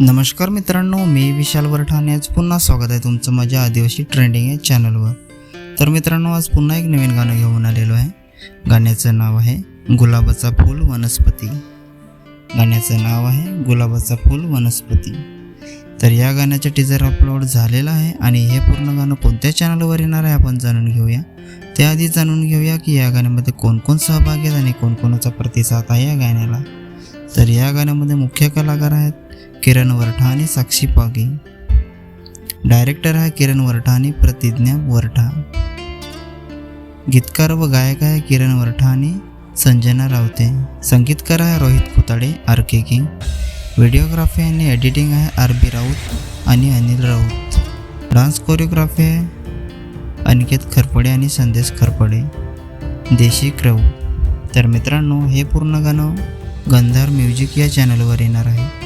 नमस्कार मित्रांनो मी विशाल वरठाणे आज पुन्हा स्वागत आहे तुमचं माझ्या आदिवासी ट्रेंडिंग या चॅनलवर तर मित्रांनो आज पुन्हा एक नवीन गाणं घेऊन आलेलो आहे. गाण्याचं नाव आहे गुलाबाचा फूल वनस्पती. गाण्याचं नाव आहे गुलाबाचा फूल वनस्पती. तर या गाण्याचा टीजर अपलोड झालेला आहे आणि हे पूर्ण गाणं कोणत्या चॅनलवर येणार आहे आपण जाणून घेऊया. त्याआधी जाणून घेऊया की या गाण्यामध्ये कोण कोण सहभागी आहेत आणि कोणकोणाचा प्रतिसाद आहे या गाण्याला. तर या गाण्यामध्ये मुख्य कलाकार आहेत किरण वरठा आणि साक्षी पागी. डायरेक्टर आहे किरण वरठा आणि प्रतिज्ञा वरठा. गीतकार व गायक आहे किरण वरठा आणि संजना रावते. संगीतकार आहे Rohit Kutade R K. King videography आणि एडिटिंग आहे आर बी राऊत आणि अनिल राऊत. डान्स कोरिओग्राफी आहे अनिकेत खरपडे आणि संदेश खरपडे. देशी क्रऊ. तर मित्रांनो हे पूर्ण गाणं गंधार म्युझिक या चॅनलवर येणार आहे.